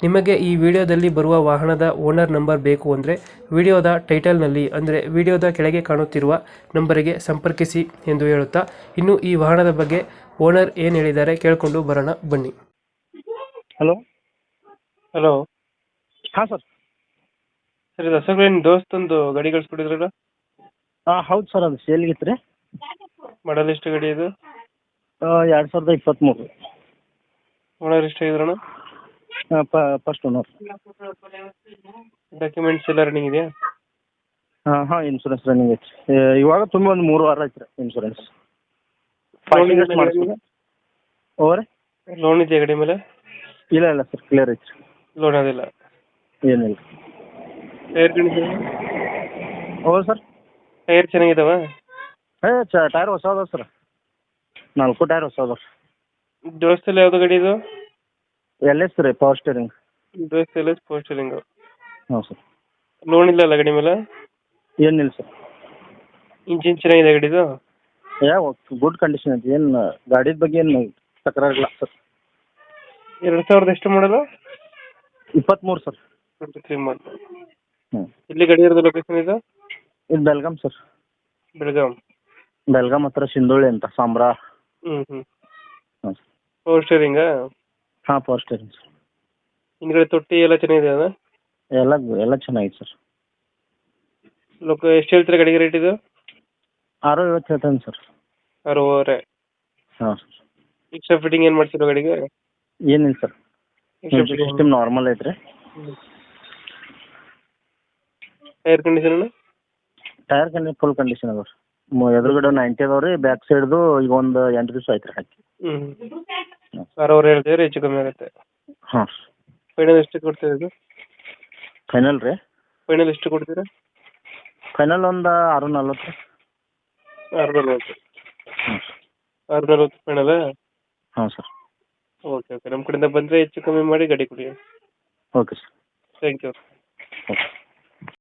ನಿಮಗೆ ಈ ವಿಡಿಯೋದಲ್ಲಿ ಬರುವ ವಾಹನದ ಓನರ್ ನಂಬರ್ ಬೇಕು ಅಂದರೆ ವಿಡಿಯೋದ ಟೈಟಲ್ನಲ್ಲಿ ಅಂದರೆ ವಿಡಿಯೋದ ಕೆಳಗೆ ಕಾಣುತ್ತಿರುವ ನಂಬರಿಗೆ ಸಂಪರ್ಕಿಸಿ ಎಂದು ಹೇಳುತ್ತಾ ಇನ್ನು ಈ ವಾಹನದ ಬಗ್ಗೆ ಓನರ್ ಏನು ಹೇಳಿದ್ದಾರೆ ಕೇಳಿಕೊಂಡು ಬರೋಣ ಬನ್ನಿ. ಹಲೋ ಹಲೋ ಹಾಂ ಸರ್ ಸರ್ ಇದು ಅಶೋಕ್ ದೋಸ್ತೊಂದು ಗಾಡಿ ಕಳಿಸ್ಕೊಟ್ಟಿದ್ರಲ್ಲ? ಹಾಂ ಹೌದು ಸರ್ ಅದು ಸೇಲ್ಗಿತ್ತು ರೀ ಮಾಡಲ್ ಎಷ್ಟು ಗಾಡಿ ಇದು? ಎರಡು ಸಾವಿರದ ಇಪ್ಪತ್ತ್ಮೂರು ಓನರ್ ಎಷ್ಟು ಪ ಫಸ್ಟ್ ಓನರ್ ಡಾಕ್ಯುಮೆಂಟ್ಸ್ ಎಲ್ಲ ರನ್ನಿಂಗ್ ಇದೆಯಾ? ಹಾಂ ಹಾಂ ಇನ್ಸೂರೆನ್ಸ್ ರನ್ನಿಂಗ್ ಐತಿ. ಇವಾಗ ತುಂಬ ಒಂದು ಮೂರು ವಾರ ಐತಿ ಇನ್ಸೂರೆನ್ಸ್ ಓವರ್ ಲೋನ್ ಇದೆಯಾ ಗಾಡಿ ಮೇಲೆ? ಇಲ್ಲ ಇಲ್ಲ ಸರ್ ಕ್ಲಿಯರ್ ಐತಿ ಲೋನ್ ಅದಿಲ್ಲ? ಏನಿಲ್ಲ. Tyre condition over sir tyre ಚೆನ್ನಾಗಿದಾವ? ಏ ಚ ಟೈರ್ ಹೊಸ ಅದಾವ ಸರ್ ನಾಲ್ಕು ಟೈರ್ ಹೊಸ ಅದಾವ ದೋಸ್ತಲ್ಲಿ ಯಾವುದು ಗಾಡಿ ಇದು? ಎಲ್ ಎಸ್ ರೀ ಪವರ್ ಸ್ಟೇರಿಂಗ್ ದೋಸ್ತ ಎಲ್ಲ ಸ್ಟೇರಿಂಗ್ ಹಾಂ ಸರ್. ಲೋನ್ ಇಲ್ಲ ಅಲ್ಲ ಗಾಡಿ ಮೇಲೆ? ಏನಿಲ್ಲ ಸರ್. ಇಂಜಿನ್ ಚೆನ್ನಾಗಿದೆ ಗಾಡಿದು ಯಾವ ಗುಡ್ ಕಂಡೀಷನ್ ಐತಿ. ಏನು ಗಾಡಿದ ಬಗ್ಗೆ ಏನು ತಕರಾರಿಲ್ಲ ಸರ್. ಎರಡು ಸಾವಿರದ ಎಷ್ಟು ಮಾಡಲು? ಇಪ್ಪತ್ತ್ಮೂರು ಸರ್. ಟ್ವೆಂಟಿ ತ್ರೀ ಮಾಡಲು ಹ್ಞೂ ಇಲ್ಲಿ ಗಾಡಿ ಇರೋದು ಲೊಕೇಶನ್ ಇದು? ಇದು ಬೆಲ್ಗಾಮ್ ಸರ್. ಬೆಳಗಾಂ. ಬೆಲ್ಗಾಮ್ ಹತ್ರ ಸಿಂಧೋಳಿ ಅಂತ ಸಾಂಬ್ರಾ ಹ್ಞೂ ಹ್ಞೂ ಹಾಂ ಸರ್ ಪವರ್ ಸ್ಟೇರಿಂಗಾ ಹಾಂ ಪವರ್ ಸ್ಟೇರಿಂಗ್ ಸರ್ ಹಿಂದ್ಗಡೆ ತೊಟ್ಟಿ ಎಲ್ಲ ಚೆನ್ನಾಗಿದೆ ಅದ ಎಲ್ಲ ಎಲ್ಲ ಚೆನ್ನಾಗಿದೆ ಸರ್. ಲೋಕ ಎಷ್ಟು ಹೇಳ್ತೀರಾ ಗಾಡಿಗೆ ರೇಟ್ ಇದು? ಆರು ಐವತ್ತು ಹೇಳ್ತೇನೆ ಸರ್. ಅರವರೆ ಹಾಂ ಸರ್. ಎಕ್ಸ್ಟ್ರಾ ಫಿಟ್ಟಿಂಗ್ ಏನು ಮಾಡ್ತೀರಾ ಗಾಡಿಗೆ? ಏನಿಲ್ಲ ಸರ್. ಸಿಸ್ಟಮ್ ನಾರ್ಮಲ್ ಐತ್ರಿ. ಏರ್ ಕಂಡೀಷನ್ ಟೈರ್ ಕಂಡಿ ಫುಲ್ ಕಂಡೀಷನ್ ಅದಾವ ರೀ ಎದುರುಗಡೆ ನೈಂಟಿ ಅದಾವ ರೀ ಬ್ಯಾಕ್ ಸೈಡ್ದು ಈಗ ಒಂದು ಎಂಟು ದಿವಸ ಐತ್ರಿ ಹಾಕಿ. ಹ್ಞೂ ಅರವರೆ ಹೇಳ್ತೀವಿ ಹೆಚ್ಚು ಕಮ್ಮಿ ಆಗುತ್ತೆ. ಹಾಂ. ಫೈನಲ್ ಎಷ್ಟು ಕೊಡ್ತೀರಾ ಇದು? ಫೈನಲ್ ರೀ? ಫೈನಲ್ ಎಷ್ಟು ಕೊಡ್ತೀರಾ? ಫೈನಲ್ ಒಂದು ಆರು ನಲ್ವತ್ತು ಆರು ನಲ್ವತ್ತು ಹ್ಞೂ ಆರು ನಲ್ವತ್ತು ಫೈನಲ್ ಹಾಂ ಸರ್ ಓಕೆ ಓಕೆ ನಮ್ಮ ಕಡೆಯಿಂದ ಬಂದರೆ ಹೆಚ್ಚು ಕಮ್ಮಿ ಮಾಡಿ ಗಾಡಿ ಕೊಡಿ. Okay sir thank you okay